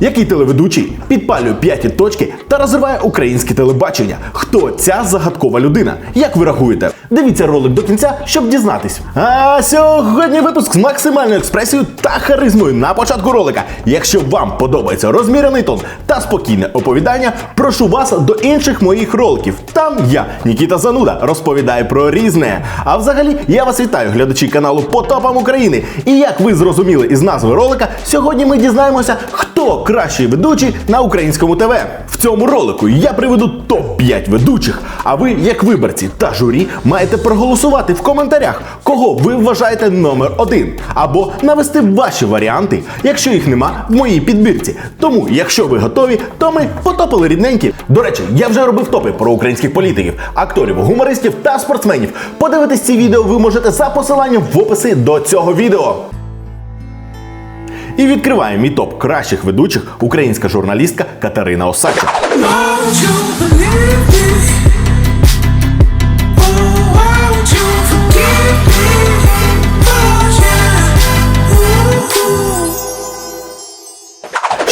Який телеведучий підпалює п'яті точки та розриває українське телебачення? Хто ця загадкова людина? Як ви рахуєте? Дивіться ролик до кінця, щоб дізнатись. А сьогодні випуск з максимальною експресією та харизмою на початку ролика. Якщо вам подобається розмірений тон та спокійне оповідання, прошу вас до інших моїх роликів. Там я, Нікіта Зануда, розповідаю про різне. А взагалі, я вас вітаю, глядачі каналу по топам України. І як ви зрозуміли із назви ролика, сьогодні ми дізнаємося, хто кращий ведучий на українському ТВ. В цьому ролику я приведу топ-5 ведучих. А ви, як виборці та журі, маєте проголосувати в коментарях, кого ви вважаєте номер один, або навести ваші варіанти, якщо їх нема в моїй підбірці. Тому, якщо ви готові, то ми потопили рідненькі. До речі, я вже робив топи про українських політиків, акторів, гумористів та спортсменів. Подивитись ці відео ви можете за посиланням в описі до цього відео. І відкриває мій топ кращих ведучих українська журналістка Катерина Осадча.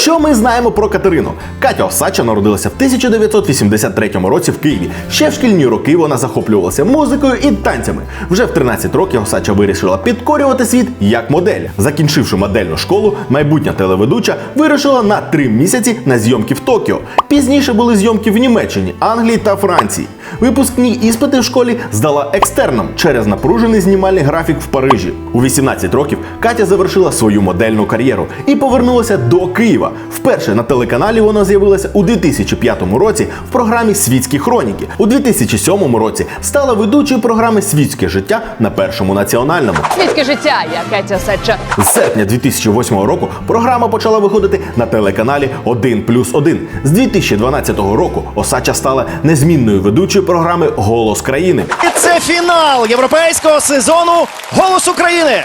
Що ми знаємо про Катерину? Катя Осадча народилася в 1983 році в Києві. Ще в шкільні роки вона захоплювалася музикою і танцями. Вже в 13 років Осадча вирішила підкорювати світ як модель. Закінчивши модельну школу, майбутня телеведуча вирішила на три місяці на зйомки в Токіо. Пізніше були зйомки в Німеччині, Англії та Франції. Випускні іспити в школі здала екстерном через напружений знімальний графік в Парижі. У 18 років Катя завершила свою модельну кар'єру і повернулася до Києва. Вперше на телеканалі вона з'явилася у 2005 році в програмі Світські хроніки. У 2007 році стала ведучою програми Світське життя на першому національному. Світське життя, я Катя Сача. З серпня 2008 року програма почала виходити на телеканалі 1 плюс 1. З 2012 року Осача стала незмінною ведучою програми Голос країни. І це фінал європейського сезону Голос України.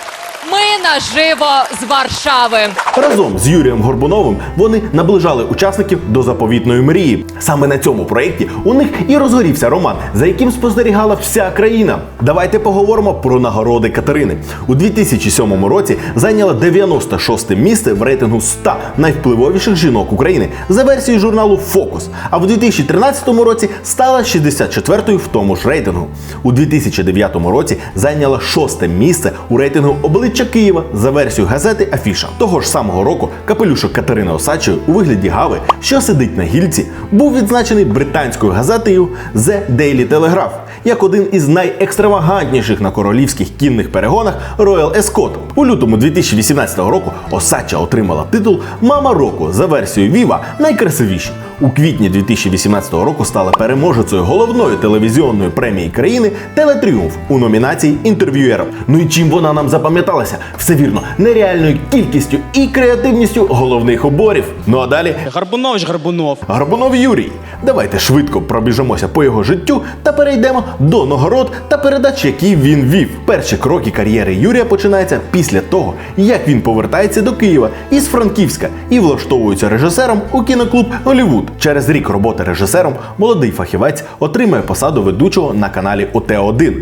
Ми наживо з Варшави. Разом з Юрієм Горбуновим вони наближали учасників до заповітної мрії. Саме на цьому проєкті у них і розгорівся роман, за яким спостерігала вся країна. Давайте поговоримо про нагороди Катерини. У 2007 році зайняла 96 місце в рейтингу 100 найвпливовіших жінок України за версією журналу Фокус. А в 2013 році стала 64-ю в тому ж рейтингу. У 2009 році зайняла шосте місце у рейтингу обличчя Києва за версією газети Афіша. Того ж самого року капелюшок Катерини Осадчої у вигляді Гави, що сидить на гільці, був відзначений британською газетою The Daily Telegraph як один із найекстравагантніших на королівських кінних перегонах Royal Escort. У лютому 2018 року Осадча отримала титул Мама року за версією Viva найкрасивіші. У квітні 2018 року стала переможецею головної телевізіонної премії країни Телетріумф у номінації інтерв'юєр. Ну і чим вона нам запам'яталася? Все вірно, нереальною кількістю і креативністю головних оборів. Ну а далі Гарбунович Гарбунов. Гарбунов Юрій. Давайте швидко пробіжимося по його життю та перейдемо до нагород та передач, які він вів. Перші кроки кар'єри Юрія починаються після того, як він повертається до Києва із Франківська і влаштовується режисером у кіноклуб Голівуд. Через рік роботи режисером молодий фахівець отримує посаду ведучого на каналі ОТ1.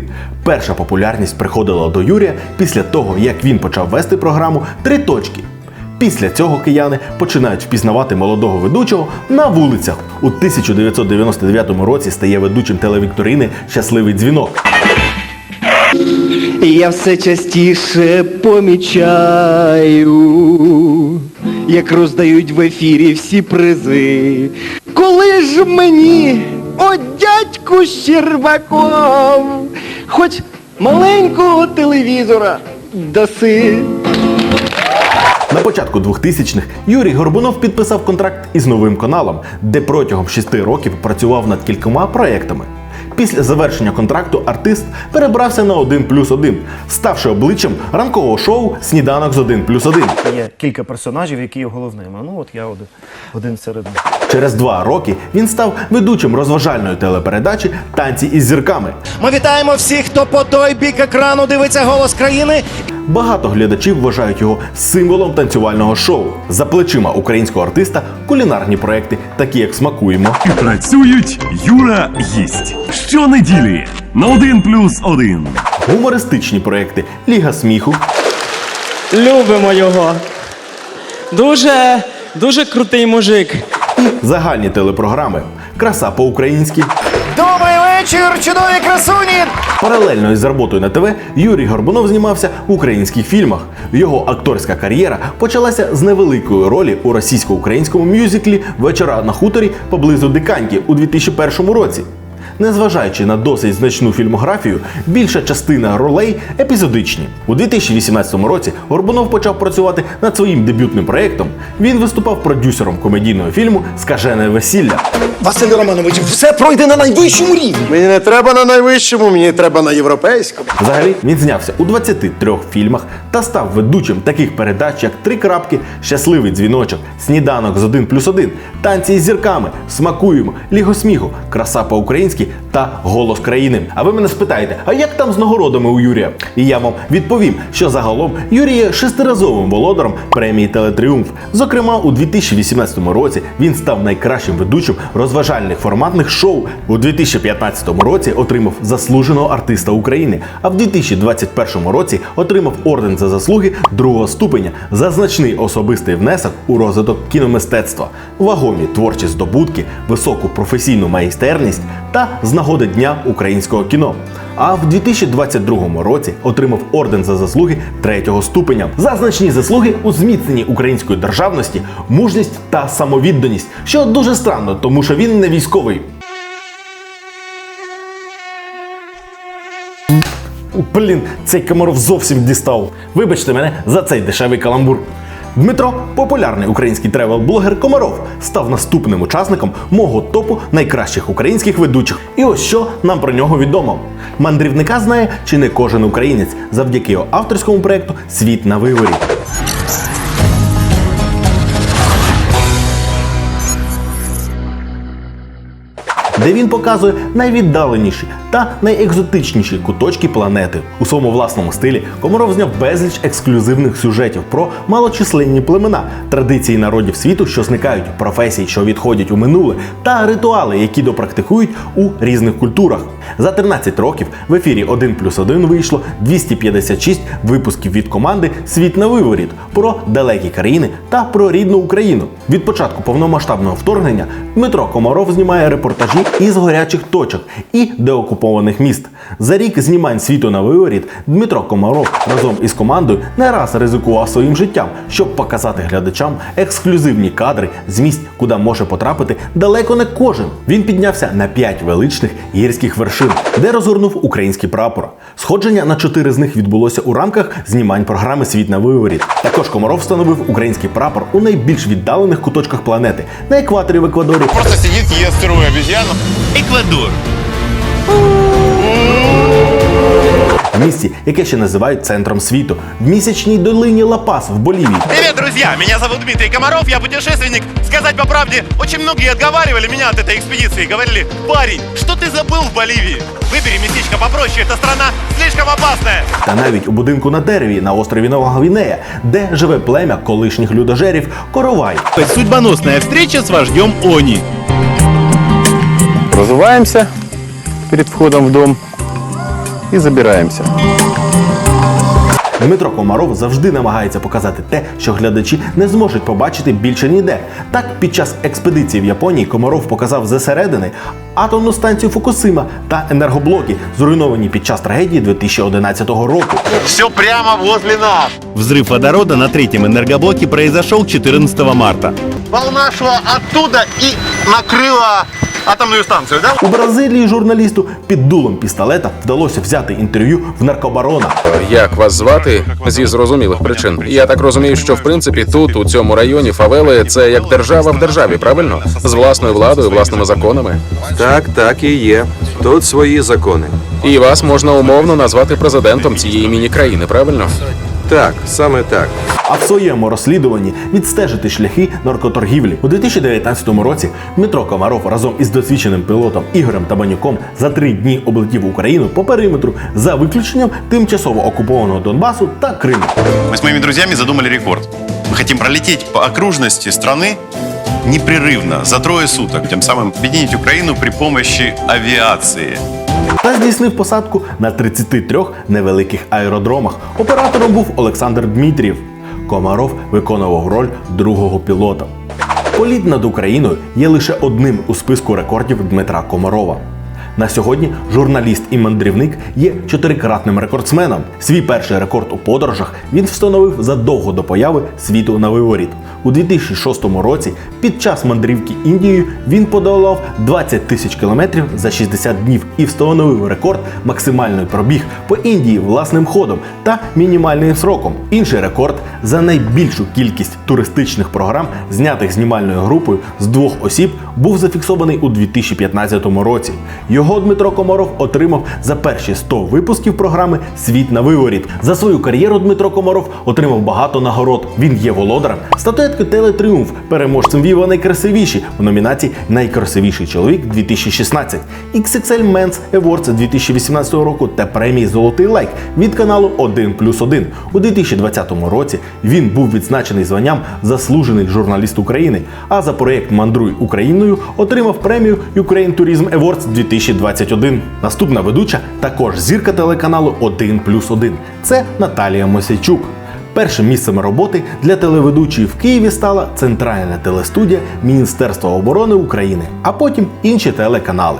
Перша популярність приходила до Юрія після того, як він почав вести програму Три точки. Після цього кияни починають впізнавати молодого ведучого на вулицях. У 1999 році стає ведучим телевікторини Щасливий дзвінок. Я все частіше помічаю, як роздають в ефірі всі призи. Коли ж мені, о дядьку Щербаков, хоч маленького телевізора даси. На початку 2000-х Юрій Горбунов підписав контракт із новим каналом, де протягом 6 років працював над кількома проектами. Після завершення контракту артист перебрався на 1 плюс 1, ставши обличчям ранкового шоу Сніданок з 1 плюс 1. Є кілька персонажів, які є головними. Ну от я один, один серед них. Через два роки він став ведучим розважальної телепередачі Танці із зірками. Ми вітаємо всіх, хто по той бік екрану дивиться Голос країни. Багато глядачів вважають його символом танцювального шоу. За плечима українського артиста кулінарні проекти, такі як смакуємо, Працюють Юра їсть. Щонеділі на 1 плюс 1. гумористичні проекти Ліга сміху, Любимо його. Дуже дуже крутий мужик. Загальні телепрограми Краса по-українськи. Вечір, чудові красуні! Паралельно із роботою на ТВ Юрій Горбунов знімався в українських фільмах. Його акторська кар'єра почалася з невеликої ролі у російсько-українському мюзиклі Вечора на хуторі поблизу Диканьки у 2001 році. Незважаючи на досить значну фільмографію, більша частина ролей епізодичні. У 2018 році Горбунов почав працювати над своїм дебютним проєктом. Він виступав продюсером комедійного фільму Скажене весілля. Василь Романович, все пройде на найвищому рівні. Мені не треба на найвищому, мені треба на європейському. Взагалі він знявся у 23 фільмах та став ведучим таких передач, як Три крапки, Щасливий дзвіночок, Сніданок з 1 плюс 1, Танці із зірками, Смакуємо, Ліго сміху, Краса по-українськи та Голос країни. А ви мене спитаєте, а як там з нагородами у Юрія? І я вам відповім, що загалом Юрій є шестиразовим володаром премії Телетріумф. Зокрема, у 2018 році він став найкращим ведучим розважальних форматних шоу. У 2015 році отримав заслуженого артиста України, а в 2021 році отримав орден за заслуги другого ступеня за значний особистий внесок у розвиток кіномистецтва, вагомі творчі здобутки, високу професійну майстерність та з нагоди Дня українського кіно. А в 2022 році отримав орден за заслуги третього ступеня за значні заслуги у зміцненні української державності, мужність та самовідданість, що дуже странно, тому що він не військовий. Блін, цей Комаров зовсім дістав. Вибачте мене за цей дешевий каламбур. Дмитро, популярний український тревел-блогер Комаров, став наступним учасником мого топу найкращих українських ведучих. І ось що нам про нього відомо. Мандрівника знає чи не кожен українець завдяки його авторському проекту Світ на виворі. Де він показує найвіддаленіші та найекзотичніші куточки планети. У своєму власному стилі Комаров зняв безліч ексклюзивних сюжетів про малочисленні племена, традиції народів світу, що зникають, професії, що відходять у минуле, та ритуали, які допрактикують у різних культурах. За 13 років в ефірі 1 плюс 1 вийшло 256 випусків від команди Світ на виворіт про далекі країни та про рідну Україну. Від початку повномасштабного вторгнення Дмитро Комаров знімає репортажі із гарячих точок і деокупованих міст. За рік знімань світу на виворіт Дмитро Комаров разом із командою не раз ризикував своїм життям, щоб показати глядачам ексклюзивні кадри з місць, куди може потрапити далеко не кожен. Він піднявся на п'ять величних гірських вершин, де розгорнув український прапор. Сходження на чотири з них відбулося у рамках знімань програми Світ на виворіт. Також Комаров встановив український прапор у найбільш віддалених куточках планети на екваторі в Еквадорі, Просто сидит, ест сырую обезьяну. Эквадор. в місті, яке ще називають центром світу, в місячній долині Лапас в Болівії. Привет, друзья! Меня зовут Дмитрий Комаров, я путешественник. Сказать по правде, очень многие отговаривали меня от этой экспедиции. Говорили, парень, что ты забыл в Боливии? Выбери местечко попроще, эта страна слишком опасная. Та навіть у будинку на дереві на острові Нова Гвінея, де живе плем'я колишніх людожерів Коровай. Судьбоносная встреча с вождем Они. Розуваємося перед входом в дом і забираємося. Дмитро Комаров завжди намагається показати те, що глядачі не зможуть побачити більше ніде. Так, під час експедиції в Японії Комаров показав зсередини атомну станцію Фукусима та енергоблоки, зруйновані під час трагедії 2011 року. Все прямо возле нас. Взрыв водорода на третьем энергоблоке произошел 14 марта. Волна шла оттуда и накрыла атомную станцию, да? У Бразилії журналісту під дулом пістолета вдалося взяти інтерв'ю в наркобарона. Як вас звати зі зрозумілих причин? Я так розумію, що в принципі тут, у цьому районі, фавели це як держава в державі, правильно? З власною владою, власними законами. Так, так і є. Тут свої закони. І вас можна умовно назвати президентом цієї міні-країни, правильно? Так, саме так. А в своєму розслідуванні відстежити шляхи наркоторгівлі у 2019 році Дмитро Комаров разом із досвідченим пілотом Ігорем Табанюком за три дні облетів Україну по периметру за виключенням тимчасово окупованого Донбасу та Криму. Мы с моими друзьями задумали рекорд. Мы хотим пролететь по окружности страны непрерывно за трое суток, тем самым объединить Украину при помощи авиации. та здійснив посадку на 33 невеликих аеродромах. Оператором був Олександр Дмитрієв. Комаров виконував роль другого пілота. Політ над Україною є лише одним у списку рекордів Дмитра Комарова. На сьогодні журналіст і мандрівник є чотирикратним рекордсменом. Свій перший рекорд у подорожах він встановив задовго до появи світу на виворіт. У 2006 році під час мандрівки Індією він подолав 20 тисяч кілометрів за 60 днів і встановив рекорд максимальний пробіг по Індії власним ходом та мінімальним сроком. Інший рекорд за найбільшу кількість туристичних програм, знятих знімальною групою з двох осіб, був зафіксований у 2015 році. Його Дмитро Комаров отримав за перші 100 випусків програми Світ на виворіт. За свою кар'єру Дмитро Комаров отримав багато нагород. Він є володарем статуетки Телетріумф, переможцем Віва найкрасивіші в номінації Найкрасивіший чоловік 2016, XXL Men's Awards 2018 року та премії Золотий лайк від каналу 1 плюс 1. У 2020 році він був відзначений званням Заслужений журналіст України. А за проєкт Мандруй Україною отримав премію Ukraine Tourism Awards 2021. Наступна ведуча також зірка телеканалу 1 плюс 1. Це Наталія Мосейчук. Першим місцем роботи для телеведучої в Києві стала центральна телестудія Міністерства оборони України, а потім інші телеканали.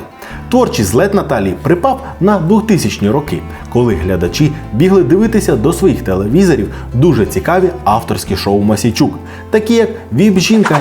Творчий злет Наталії припав на 2000-ні роки, коли глядачі бігли дивитися до своїх телевізорів дуже цікаві авторські шоу Масійчук, такі як Віп жінка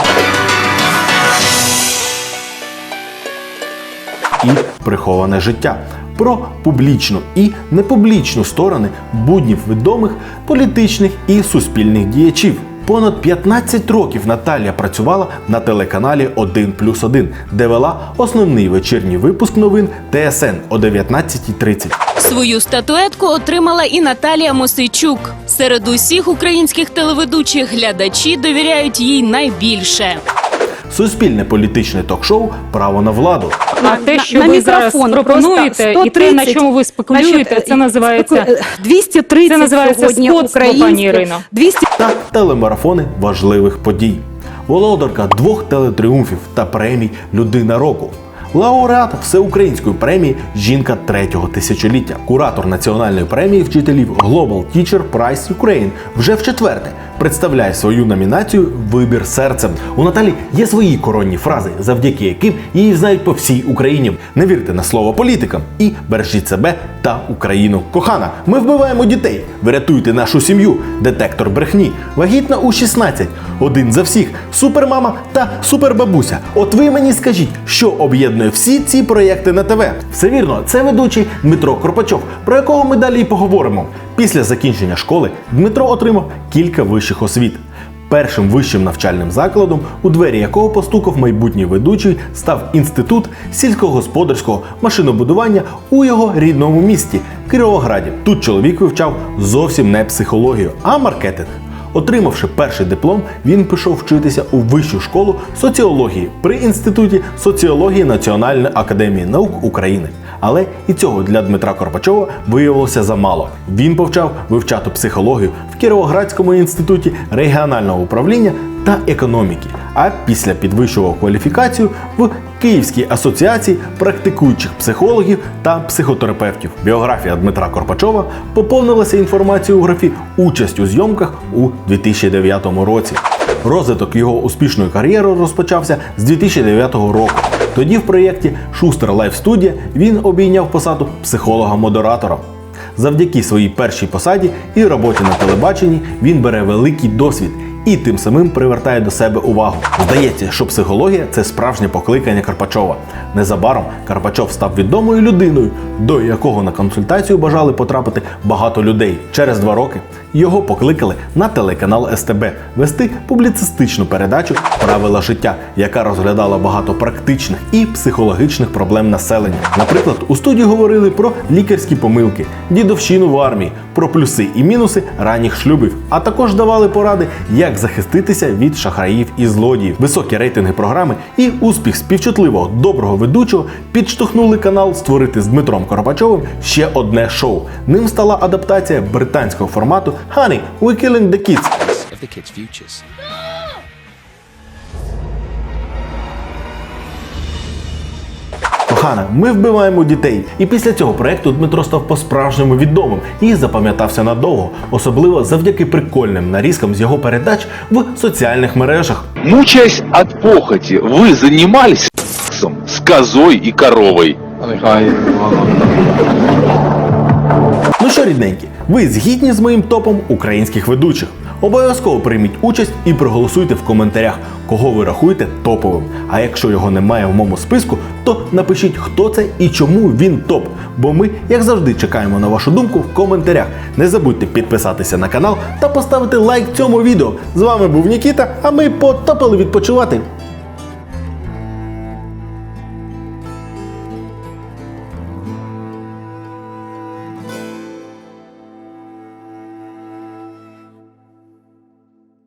і приховане життя. Про публічну і непублічну сторони буднів відомих політичних і суспільних діячів. Понад 15 років Наталія працювала на телеканалі 1 плюс 1, де вела основний вечірній випуск новин ТСН о 19.30. Свою статуетку отримала і Наталія Мосейчук. Серед усіх українських телеведучих глядачі довіряють їй найбільше. Суспільне політичне ток-шоу Право на владу. А те, що ви зараз пропонуєте, і те, на чому ви спекулюєте, це називається 230 це називається сьогодні скотство, пані українських, 200 та телемарафони важливих подій. Володарка двох телетріумфів та премій Людина року. Лауреат всеукраїнської премії Жінка третього тисячоліття, куратор національної премії вчителів Global Teacher Prize Ukraine вже в четверте представляє свою номінацію Вибір серцем. У Наталі є свої коронні фрази, завдяки яким її знають по всій Україні. Не вірте на слово політикам і бережіть себе та Україну. Кохана, ми вбиваємо дітей. Ви рятуєте нашу сім'ю. Детектор брехні. Вагітна у 16. Один за всіх. Супермама та супербабуся. От ви мені скажіть, що об'єднує всі ці проєкти на ТВ. Все вірно, це ведучий Дмитро Кропачов, про якого ми далі і поговоримо. Після закінчення школи Дмитро отримав кілька вищих освіт. Першим вищим навчальним закладом, у двері якого постукав майбутній ведучий, став інститут сільськогосподарського машинобудування у його рідному місті Кіровограді. Тут чоловік вивчав зовсім не психологію, а маркетинг. Отримавши перший диплом, він пішов вчитися у вищу школу соціології при інституті соціології Національної академії наук України. Але і цього для Дмитра Корпачова виявилося замало. Він почав вивчати психологію в Кіровоградському інституті регіонального управління та економіки. А після підвищував кваліфікацію в Київській асоціації практикуючих психологів та психотерапевтів. Біографія Дмитра Корпачова поповнилася інформацією у графі Участь у зйомках у 2009 році. Розвиток його успішної кар'єри розпочався з 2009 року. Тоді в проєкті Шустер Лайф Студія він обійняв посаду психолога-модератора. Завдяки своїй першій посаді і роботі на телебаченні він бере великий досвід і тим самим привертає до себе увагу. Здається, що психологія це справжнє покликання Карпачова. Незабаром Карпачов став відомою людиною, до якого на консультацію бажали потрапити багато людей. Через два роки його покликали на телеканал СТБ вести публіцистичну передачу Правила життя, яка розглядала багато практичних і психологічних проблем населення. Наприклад, у студії говорили про лікарські помилки, дідовщину в армії, про плюси і мінуси ранніх шлюбів, а також давали поради, як захиститися від шахраїв і злодіїв. Високі рейтинги програми і успіх співчутливого доброго ведучого підштовхнули канал створити з Дмитром Коропачовим ще одне шоу. Ним стала адаптація британського формату Honey, we're killing the kids. кохана, ми вбиваємо дітей. І після цього проекту Дмитро став по-справжньому відомим і запам'ятався надовго, особливо завдяки прикольним нарізкам з його передач в соціальних мережах. Мучаясь от похоти, вы занимались сексом с козой и коровой. Ну що, рідненькі, ви згідні з моїм топом українських ведучих? Обов'язково прийміть участь і проголосуйте в коментарях, кого ви рахуєте топовим. А якщо його немає в моєму списку, то напишіть, хто це і чому він топ. Бо ми, як завжди, чекаємо на вашу думку в коментарях. Не забудьте підписатися на канал та поставити лайк цьому відео. З вами був Нікіта, а ми потопили відпочивати.